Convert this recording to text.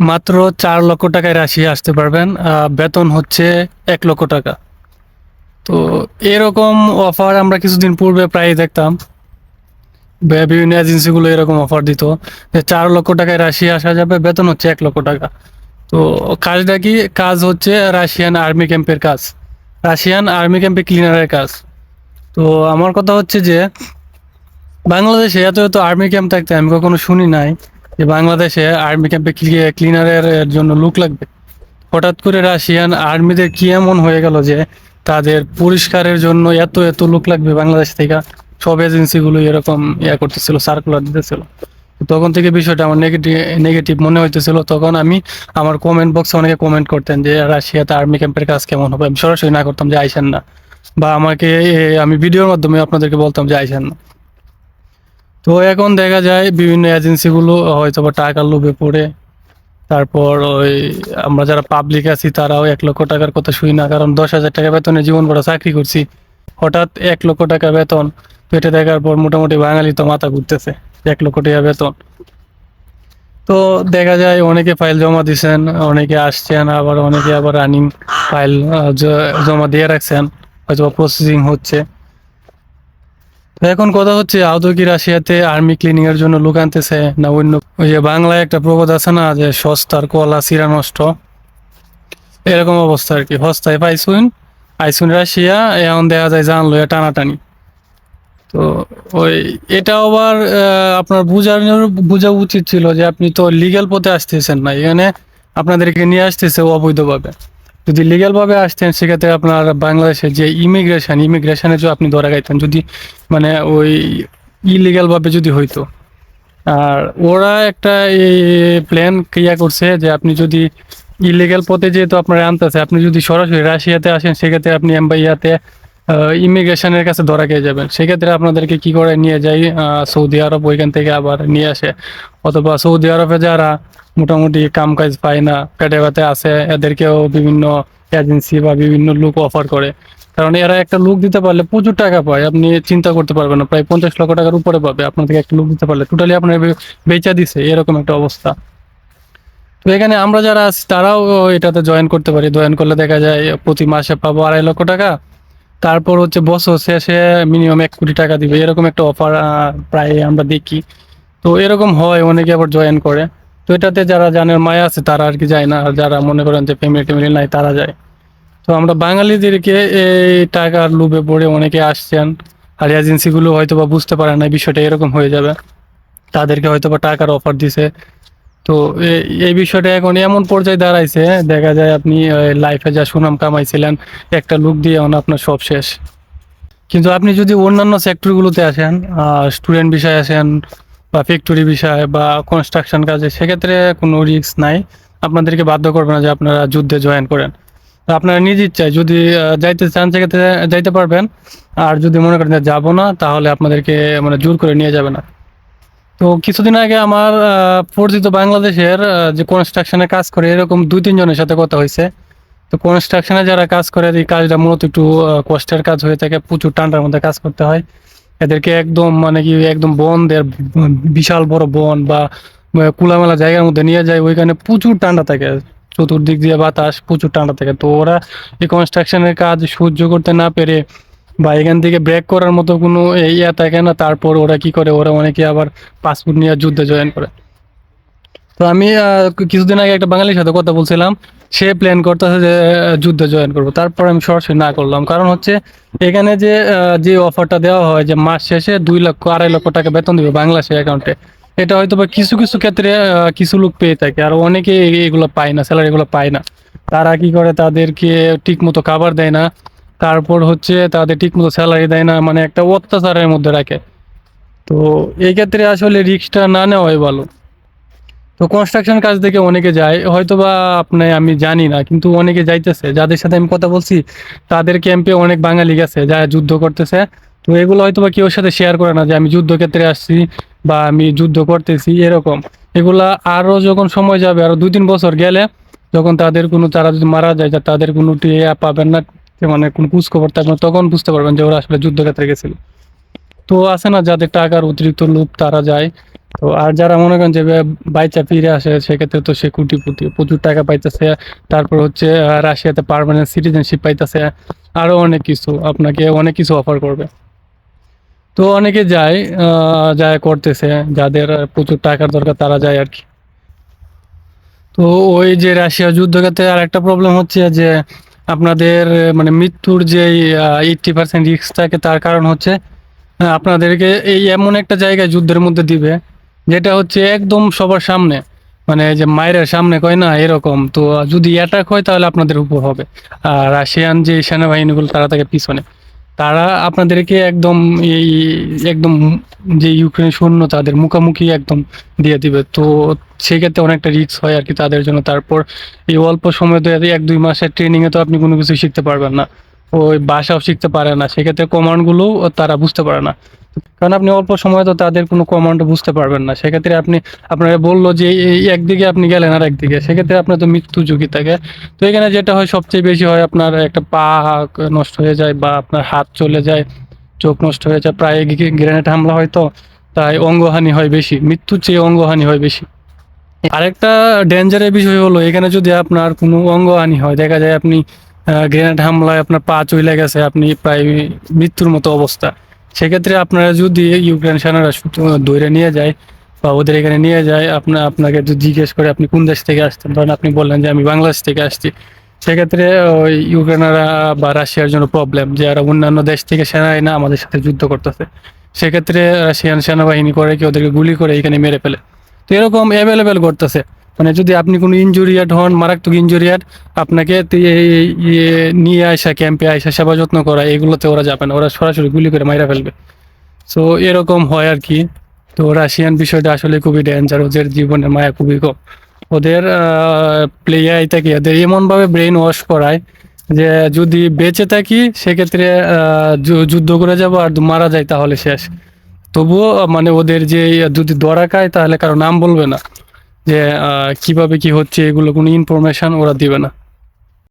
মাত্র চার লক্ষ টাকায় রাশিয়া আসতে পারবেন বেতন হচ্ছে এক লক্ষ টাকা। তো এরকম অফার আমরা কিছুদিন পূর্বে প্রায় দেখতাম। বিভিন্ন এজেন্সিগুলো এরকম অফার দিত যে চার লক্ষ টাকায় রাশিয়া আসা যাবে, বেতন হচ্ছে এক লক্ষ টাকা। তো কাজটা কি? কাজ হচ্ছে রাশিয়ান আর্মি ক্যাম্পের কাজ। রাশিয়ান আর্মি ক্যাম্পে ক্লিনারের কাজ। তো আমার কথা হচ্ছে যে, বাংলাদেশে এত এত আর্মি ক্যাম্প থাকতে আমি কখনো শুনি নাই। যে বাংলাদেশে আর্মি ক্যাম্পে ক্লিনারের জন্য লোক লাগবে। হঠাৎ করে রাশিয়ান আর্মিদের কি এমন হয়ে গেল যে তাদের পরিষ্কারের জন্য এত এত লোক লাগবে বাংলাদেশ থেকে? সব এজেন্সিগুলো এরকম ইয়া করতেছিল সার্কুলার দিতেছিল। তখন থেকে বিষয়টা আমার নেগেটিভ নেগেটিভ মনে হইতেছিল। তখন আমি আমার কমেন্ট বক্সে অনেকে কমেন্ট করতেন যে, রাশিয়াতে আর্মি ক্যাম্পের কাজ কেমন হবে? আমি সরাসরি না করতাম যে, আইসেন না। বা আমাকে আমি ভিডিওর মাধ্যমে আপনাদেরকে বলতাম যে, আইসেন না। তো এখন দেখা যায় বিভিন্ন এজেন্সিগুলো হয়তো বা টাকার লোভে পড়ে। তারপর ওই আমরা যারা পাবলিক আছি, তারাও এক লক্ষ টাকার কথা শুই না, কারণ দশ হাজার টাকা বেতনে জীবন বড় চাকরি করছি। হঠাৎ এক লক্ষ টাকা বেতন পেটে দেখার পর মোটামুটি বাঙালি তো মাথা ঘুরতেছে, এক লক্ষ টাকা বেতন। তো দেখা যায় অনেকে ফাইল জমা দিছেন, অনেকে আসছেন, আবার অনেকে আবার রানিং ফাইল জমা দিয়ে রাখছেন হয়তো প্রসেসিং হচ্ছে। এখন কথা হচ্ছে আদৌ কি রাশিয়াতে আর্মি ক্লিনিং এর জন্য লোক আনতেছে না অন্য? ওই যে বাংলায় একটা প্রবাদ আছে না যে, সস্তার কলা চিরা নষ্ট। এরকম অবস্থা আর কি। সস্তায় পাইছুন আইসুন রাশিয়া, এখন দেখা যায় জানলো টানাটানি। তো ওই, এটা আবার আপনার বুঝানোর, বোঝা উচিত ছিল যে আপনি তো লিগ্যাল পথে আসতেছেন না। এখানে আপনাদেরকে নিয়ে আসতেছে অবৈধভাবে। যদি লিগ্যালভাবে আসতেন, সেক্ষেত্রে আপনার বাংলাদেশের যে ইমিগ্রেশন ইমিগ্রেশনে যে আপনি ধরা গাইতেন যদি মানে ওই ইলিগাল ভাবে যদি হইতো। আর ওরা একটা এই প্ল্যান ক্রিয়া করছে যে আপনি যদি ইলিগাল পথে যেহেতু আপনার আনতেছে, আপনি যদি সরাসরি রাশিয়াতে আসেন, সেক্ষেত্রে আপনি ইয়াতে ইমিগ্রেশনের কাছে ধরা খেয়ে যাবেন। সেক্ষেত্রে আপনাদেরকে কি করে নিয়ে যাই? সৌদি আরব ওইখান থেকে আবার নিয়ে আসে। অথবা সৌদি আরবে যারা মোটামুটি কাম কাজ পায় না পেটে আছে, এদেরকেও বিভিন্ন এজেন্সি বা বিভিন্ন লোক অফার করে। কারণ এরা একটা লুক দিতে পারলে প্রচুর টাকা পায়। আপনি চিন্তা করতে পারবেন না, প্রায় পঞ্চাশ লক্ষ টাকার উপরে পাবে। আপনার থেকে একটা লুক দিতে পারলে টোটালি আপনার বেচা দিছে, এরকম একটা অবস্থা। তো এখানে আমরা যারা আছি, তারাও এটাতে জয়েন করতে পারি। জয়েন করলে দেখা যায় প্রতি মাসে পাবো আড়াই লক্ষ টাকা। তারপর হচ্ছে বছর শেষে মিনিমাম এক কোটি টাকা দিবে। এরকম একটা অফার প্রায় আমরা দেখি। তো এরকম হয়, অনেকে আবার জয়েন করে। তো এটাতে যারা জানের মায়া আছে, তারা আর কি যায় না। আর যারা মনে করেন যে ফ্যামিলি ট্যামিলি নাই, তারা যায়। তো আমরা বাঙালিদেরকে এই টাকার লোভে পড়ে অনেকে আসছেন। আর এজেন্সিগুলো হয়তো বা বুঝতে পারে না বিষয়টা এরকম হয়ে যাবে। তাদেরকে হয়তো বা টাকার অফার দিছে। তো এই বিষয়টা এখন এমন পর্যায়ে দাঁড়াইছে দেখা যায় আপনি লাইফে যা সুনাম কামাইছিলেন, একটা লুক দিয়ে আপনার সব শেষ। কিন্তু আপনি যদি অন্যান্য সেক্টরগুলোতে আসেন স্টুডেন্ট বিষয়ে আসেন, বা ফ্যাক্টরি বিষয়ে, বা কনস্ট্রাকশন কাজে, সেক্ষেত্রে কোনো রিস্ক নাই। আপনাদেরকে বাধ্য করবে না যে আপনারা যুদ্ধে জয়েন করেন। আপনারা নিজ ইচ্ছায় যদি যাইতে চান, সেক্ষেত্রে যাইতে পারবেন। আর যদি মনে করেন যাব না, তাহলে আপনাদেরকে মানে জোর করে নিয়ে যাবে না। তো কিছুদিন আগে আমার পরিচিত বাংলাদেশের যে কনস্ট্রাকশনে কাজ করে এরকম দুই তিনজনের সাথে কথা হয়েছে। তো কনস্ট্রাকশনে যারা কাজ করে এই কাজটা মূলত একটু কষ্টের কাজ হয়ে থাকে প্রচুর ঠান্ডার মধ্যে কাজ করতে হয়। এদেরকে একদম মানে কি একদম বনদের বিশাল বড় বন বা আহ, খোলামেলা জায়গার মধ্যে নিয়ে যায় ওইখানে প্রচুর ঠান্ডা থাকে। চতুর্দিক দিয়ে বাতাস প্রচুর ঠান্ডা থাকে। তো ওরা এই কনস্ট্রাকশনের কাজ সহ্য করতে না পেরে বা এখান থেকে ব্রেক করার মতো কোনো ইয়ে থাকে না, তারপর ওরা কি করে? ওরা অনেকে আবার পাসপোর্ট নিয়ে যুদ্ধে জয়েন করে। তো আমি কিছুদিন আগে একটা বাঙালির সাথে কথা বলছিলাম, সে প্ল্যান করতেছে যে যুদ্ধে জয়েন করব। তারপর আমি সরাসরি না করলাম। কারণ হচ্ছে, এখানে যে যে অফারটা দেওয়া হয় যে মাস শেষে দুই লক্ষ, আড়াই লক্ষ টাকা বেতন দিবে বাংলাদেশের অ্যাকাউন্টে এটা হয়তো বা কিছু কিছু ক্ষেত্রে কিছু লোক পেয়ে থাকে। আর অনেকে এগুলো পায় না স্যালারি এগুলো পায় না। তারা কি করে? তাদেরকে ঠিক মতো খাবার দেয় না। তারপর হচ্ছে তাদের ঠিক মতো স্যালারি দেয় না মানে একটা অত্যাচারের মধ্যে রাখে। তো এই ক্ষেত্রে আসলে রিস্কটা না নেওয়াই ভালো। তো কনস্ট্রাকশন কাজ থেকে অনেকে যায় হয়তো বা আপনি, আমি জানি না, কিন্তু অনেকে যাইতেছে। যাদের সাথে আমি কথা বলছি, তাদের ক্যাম্পে অনেক বাঙালি গেছে যারা যুদ্ধ করতেছে। তো এগুলো হয়তো বা কেউ সাথে শেয়ার করে না যে আমি যুদ্ধক্ষেত্রে আসছি বা আমি যুদ্ধ করতেছি, এরকম। এগুলা আরও যখন সময় যাবে, আরও দুই তিন বছর গেলে, যখন তাদের কোনো, তারা যদি মারা যায় তাদের কোনো টিয়া পাবেন না। মানে কোনো খোঁজ থাকবে তখন বুঝতে পারবেন যে ওরা আসলে যুদ্ধক্ষেত্রে গেছিল। তো আছে না যাদের টাকার অতিরিক্ত লোভ তারা যায়। তো আর যারা মনে করেন যে বাইচা ফিরে আসে, সেক্ষেত্রে তো সে কোটিপতি, প্রচুর টাকা পাইতেছে। তারপর হচ্ছে রাশিয়াতে পার্মানেন্ট সিটিজেনশিপ পাইতেছে। আরও অনেক কিছু আপনাকে অনেক কিছু অফার করবে। তো অনেকে যায় যায় করতেছে, যাদের প্রচুর টাকার দরকার তারা যায় আর কি। তো ওই যে রাশিয়া যুদ্ধটাতে আর একটা প্রবলেম হচ্ছে যে আপনাদের মানে মৃত্যুর যে এইটটি পার্সেন্ট রিস্ক থাকে তার কারণ হচ্ছে আপনাদেরকে এই এমন একটা জায়গায় যুদ্ধের মধ্যে দিবে, যেটা হচ্ছে একদম সবার সামনে মানে যে মায়ের সামনে কয় না, এরকম, তো যদি অ্যাটাক হয় তাহলে আপনাদের উপর হবে, আর রাশিয়ান যে সেনাবাহিনীগুলো তারা থাকে পিছনে। তারা আপনাদেরকে একদম এই একদম যে ইউক্রেন সৈন্য তাদের মুখোমুখি একদম দিয়ে দিবে। তো সেক্ষেত্রে অনেকটা রিস্ক হয় আর কি তাদের জন্য। তারপর এই অল্প সময় তো এক দুই মাসের ট্রেনিংয়ে তো আপনি কোনো কিছু শিখতে পারবেন না। ওই বাসাও শিখতে পারে না। সেক্ষেত্রে কমান্ডগুলো তারা বুঝতে পারে না। কারণ আপনি অল্প সময় তো তাদের কোনো কমান্ড বুঝতে পারবেন না। সেক্ষেত্রে আপনি, আপনারা বলল যে একদিকে আপনি গেলেন আর একদিকে। সেক্ষেত্রে আপনার তো মৃত্যু ঝুঁকি থাকে। তো এখানে যেটা হয়, সবচেয়ে বেশি হয় আপনার একটা পা নষ্ট হয়ে যায় বা আপনার হাত চলে যায়, চোখ নষ্ট হয়ে যায়, প্রায় গ্রেনেড হামলা হয় তো, তাই অঙ্গহানি হয় বেশি। মৃত্যুর চেয়ে অঙ্গহানি হয় বেশি। আরেকটা ডেঞ্জারের বিষয় হলো, এখানে যদি আপনার কোনো অঙ্গহানি হয়, দেখা যায় আপনি গ্রেনেড হামলায় আপনার পা চলে গেছে, আপনি প্রায় মৃত্যুর মতো অবস্থা। সেক্ষেত্রে আপনারা যদি ইউক্রেন সেনারা ধরে নিয়ে যায় বা ওদের এখানে নিয়ে যায় আপনার আপনাকে যদি জিজ্ঞেস করে আপনি কোন দেশ থেকে আসতেন ধরেন আপনি বললেন যে আমি বাংলাদেশ থেকে আসছি। সেক্ষেত্রে ওই ইউক্রেনারা বা রাশিয়ার জন্য প্রবলেম যে আর অন্যান্য দেশ থেকে সেনা না, আমাদের সাথে যুদ্ধ করতেছে। সেক্ষেত্রে রাশিয়ান সেনাবাহিনী করে কি ওদেরকে গুলি করে এখানে মেরে ফেলে। তো এরকম অ্যাভেলেবেল করতেছে। মানে যদি আপনি কোনো ইনজুরিয়াট হন, মারাত্মক ইনজুরিয়াট আপনাকে ইয়ে নিয়ে আসা ক্যাম্পে আসা, সেবা যত্ন করা, এগুলোতে ওরা যাবে না। ওরা সরাসরি গুলি করে মাইরা ফেলবে। সো এরকম হয় আর কি। তো রাশিয়ান বিষয়টা আসলে খুবই ডেঞ্জার ওদের জীবনের মায়া খুবই কম। ওদের প্লেয়ার থেকে, ওদের এমনভাবে ব্রেন ওয়াশ করায় যে যদি বেঁচে থাকি, সেক্ষেত্রে যুদ্ধ করে যাব আর মারা যায় তাহলে শেষ। তবুও মানে ওদের যে যদি দরা খায়, তাহলে কারও নাম বলবে না। যে কীভাবে কি হচ্ছে এগুলো কোনো ইনফরমেশন ওরা দিবে না।